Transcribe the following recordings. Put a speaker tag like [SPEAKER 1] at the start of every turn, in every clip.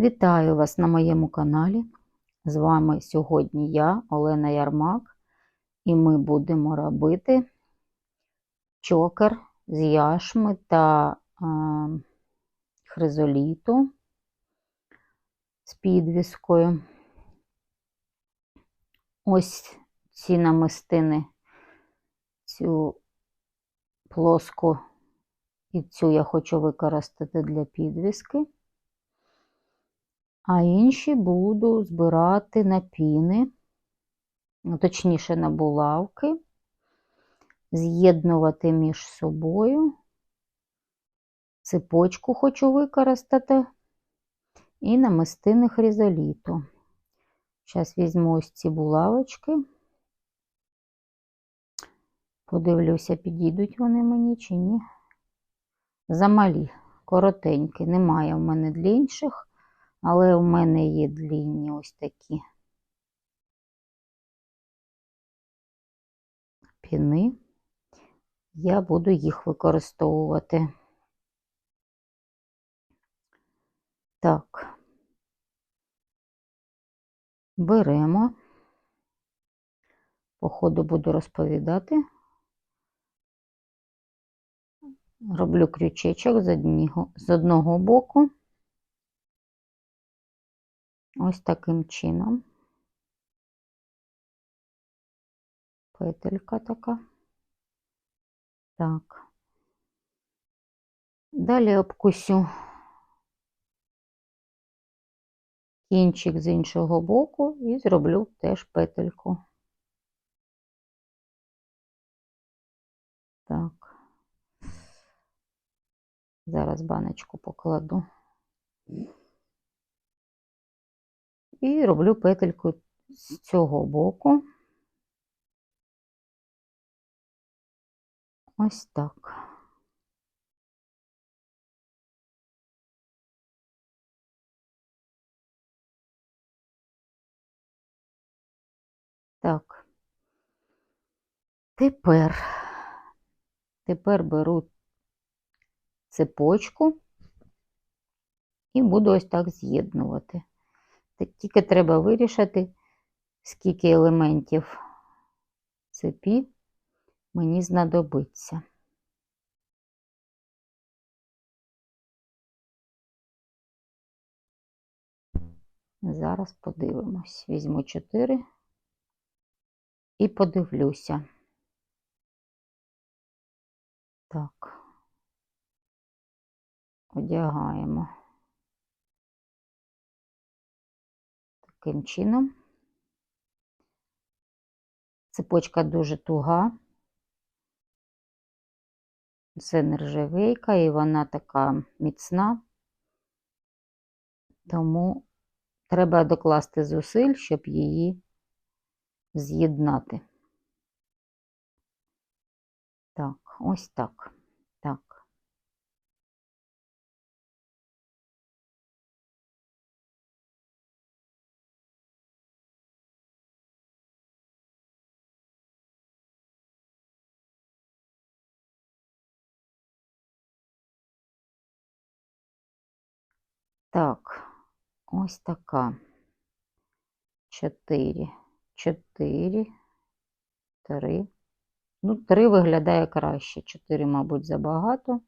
[SPEAKER 1] Вітаю вас на моєму каналі. З вами сьогодні я, Олена Ярмак, і ми будемо робити чокер з яшми та е, хризоліту з підвіскою. Ось ці намистини, цю плоску і цю я хочу використати для підвіски. А інші буду збирати на піни, ну, точніше на булавки, з'єднувати між собою. Цепочку хочу використати і намистини хризоліту. Зараз візьму ось ці булавочки. Подивлюся, підійдуть вони мені чи ні. Замалі, коротенькі, немає в мене для інших. Але у мене є длінні ось такі піни. Я буду їх використовувати. Так, беремо, по ходу буду розповідати. Роблю крючечок з одного боку. Ось таким чином. Петелька така. Так. Далі обкусю кінчик з іншого боку і зроблю теж петельку. Так. Зараз баночку покладу. І роблю петельку з цього боку. Ось так. Так. Тепер, тепер беру цепочку і буду ось так з'єднувати. Тільки треба вирішити, скільки елементів цепі мені знадобиться. Зараз подивимось. Візьму 4 і подивлюся. Так, одягаємо. Таким чином. Цепочка дуже туга, це нержавейка, і вона така міцна, тому треба докласти зусиль, щоб її з'єднати. Так, ось так. Так, ось така. Чотири, чотири, три. Ну, три виглядає краще. Чотири, мабуть, забагато.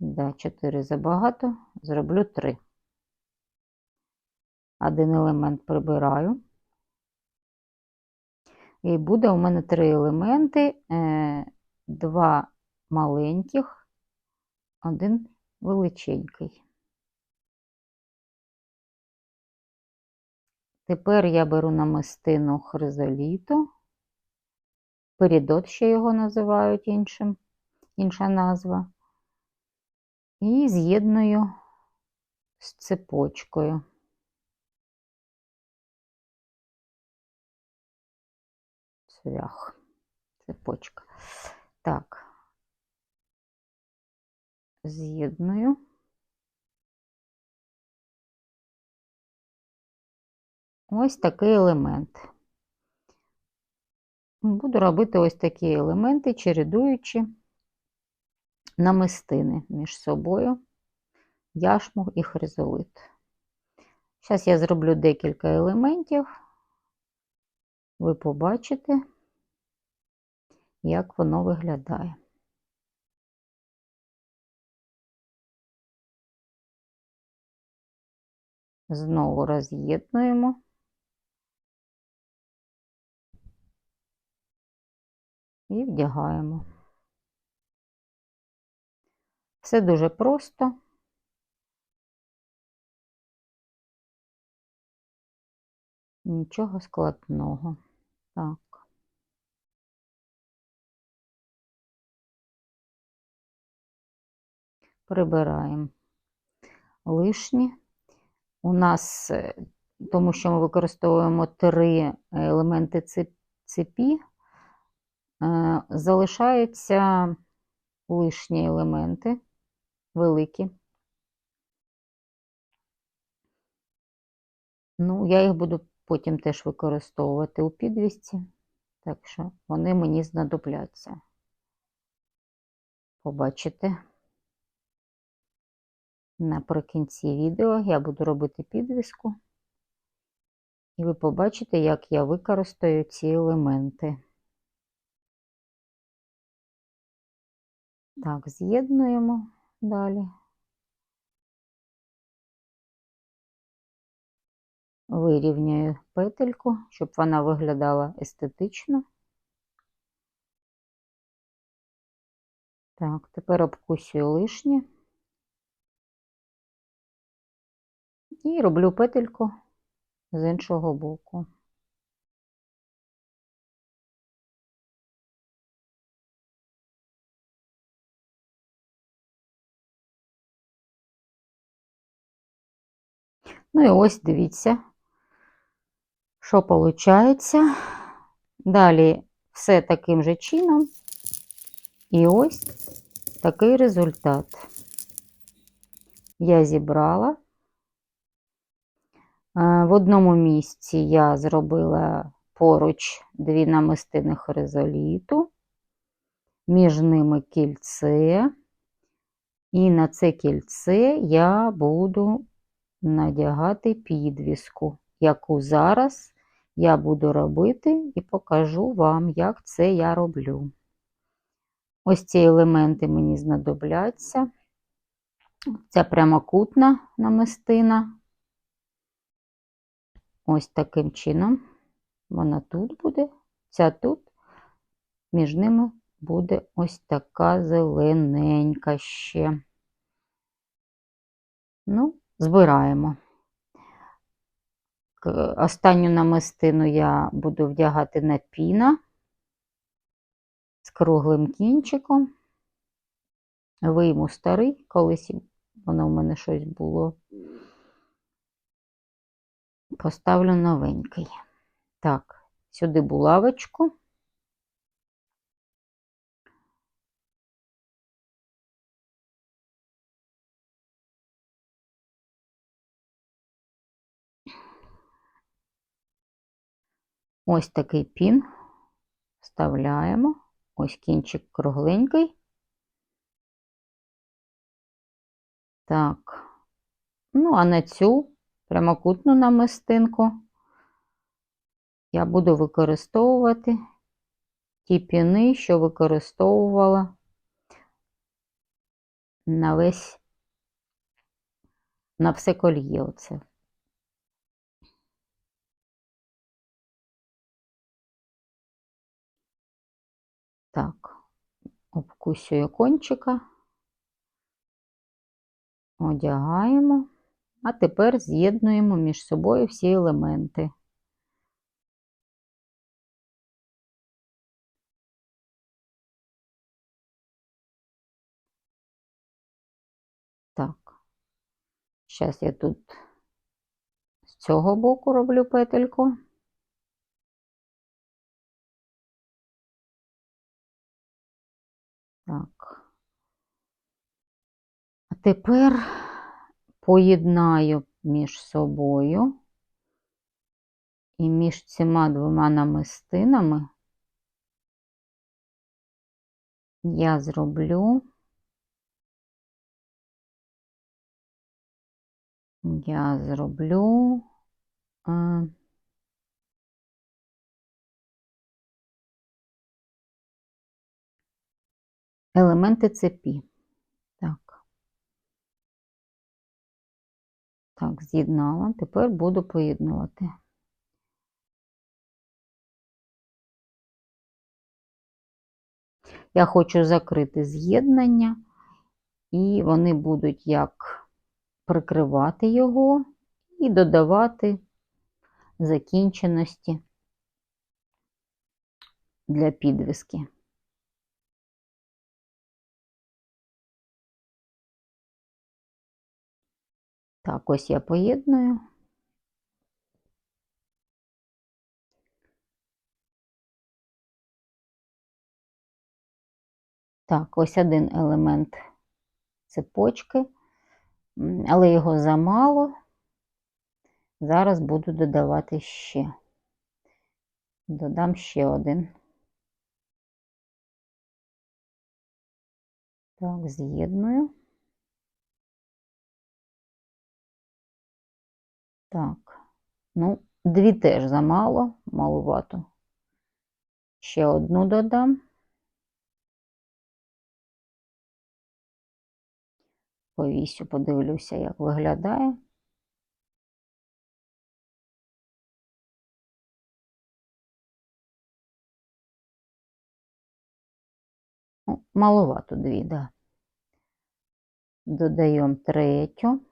[SPEAKER 1] Да, чотири забагато. Зроблю три. Один елемент прибираю. І буде у мене три елементи, е, два маленьких, один величенький. Тепер я беру намистину хризоліту, перідот ще його називають іншим, інша назва, і з'єдную з цепочкою. Цвях, цепочка. Так, з'єдную. Ось такий елемент. Буду робити ось такі елементи, чередуючи намистини між собою. яшму і хризолит. Зараз я зроблю декілька елементів. Ви побачите, як воно виглядає. Знову роз'єднуємо. І вдягаємо. Все дуже просто. Нічого складного. Так. Прибираємо лишні. У нас, е, тому що ми використовуємо три елементи цепі, е, залишаються лишні елементи великі. Ну, я їх буду потім теж використовувати у підвісці, так що вони мені знадобляться. Побачите. Наприкінці відео я буду робити підвіску, і ви побачите, як я використаю ці елементи. Так, з'єднуємо далі. Вирівнюю петельку, щоб вона виглядала естетично. Так, тепер обкусюю лишнє. І роблю петельку з іншого боку. Ну і ось дивіться, що виходить. Далі все таким же чином. І ось такий результат. Я зібрала. В одному місці я зробила поруч дві намистини хризоліту, між ними кільце, і на це кільце я буду надягати підвіску, яку зараз я буду робити і покажу вам, як це я роблю. Ось ці елементи мені знадобляться. Ця прямокутна намистина. Ось таким чином. Вона тут буде, ця тут, між ними буде ось така зелененька ще. Ну, збираємо. Останню намистину я буду вдягати на піна з круглим кінчиком. Вийму старий, колись воно в мене щось було. Поставлю новенький. Так, сюди булавочку. Ось такий пін вставляємо, ось кінчик кругленький. Так, ну, а на цю прямокутну намистинку. Я буду використовувати ті піни, що використовувала на весь, на все кольє оце. Так, обкусюю кончика, одягаємо, а тепер з'єднуємо між собою всі елементи. Так, зараз я тут з цього боку роблю петельку. Так. А тепер поєднаю між собою і між цими двома намистинами я зроблю я зроблю. е, Елементи цепі. Так. Так, з'єднала. Тепер буду поєднувати. Я хочу закрити з'єднання, і вони будуть як прикривати його і додавати закінченості для підвіски. Так, ось я поєдную. Так, ось один елемент цепочки, але його замало. Зараз буду додавати ще. Додам ще один. Так, з'єдную. Так, ну, дві теж замало, малувато. Ще одну додам. Повісю, подивлюся, як виглядає. Ну, маловато дві, да. Додаємо третю.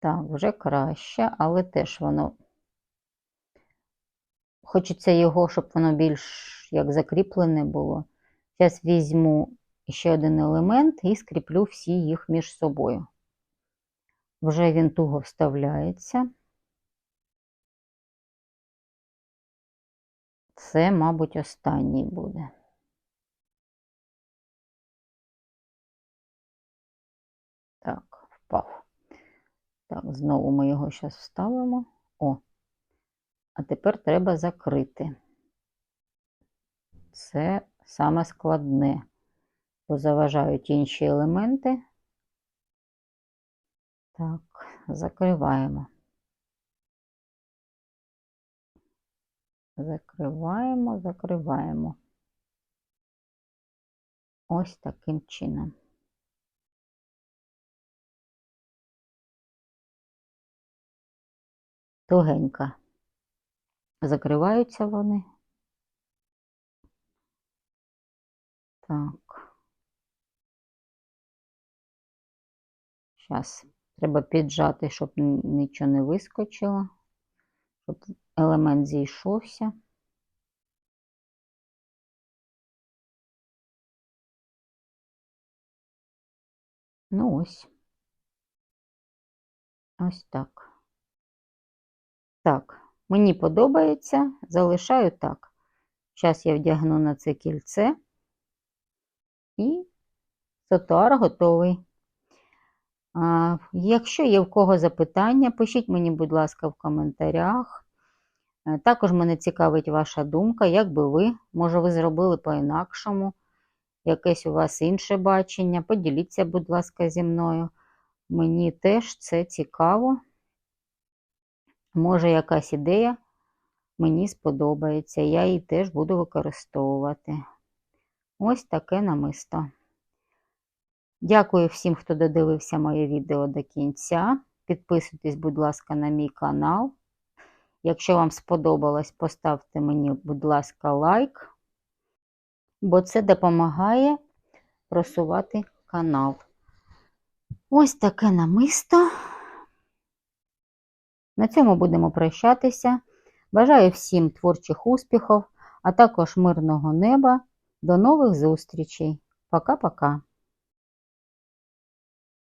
[SPEAKER 1] Так, вже краще, але теж воно. Хочеться його, щоб воно більш як закріплене було. Зараз візьму ще один елемент і скріплю всі їх між собою. Вже він туго вставляється. Це, мабуть, останній буде. Так, впав. Так, знову ми його зараз вставимо. О, а тепер треба закрити. Це саме складне, бо заважають інші елементи. Так, закриваємо. Закриваємо, закриваємо. Ось таким чином. Тугенько закриваються вони. Так. Зараз треба піджати, щоб нічого не вискочило, щоб елемент зійшовся. Ну ось. Ось так. Так, мені подобається, залишаю так. Зараз я вдягну на це кільце і сотуар готовий. А, Якщо є в кого запитання, пишіть мені, будь ласка, в коментарях. Е, Також мене цікавить ваша думка, як би ви, може, ви зробили по-інакшому, якесь у вас інше бачення. Поділіться, будь ласка, зі мною. Мені теж це цікаво. Може, якась ідея мені сподобається, я її теж буду використовувати. Ось таке намисто. Дякую всім, хто додивився моє відео до кінця. Підписуйтесь, будь ласка, на мій канал. Якщо вам сподобалось, поставте мені, будь ласка, лайк, бо це допомагає просувати канал. Ось таке намисто. На цьому будемо прощатися. Бажаю всім творчих успіхів, а також мирного неба. До нових зустрічей. Пока-пока.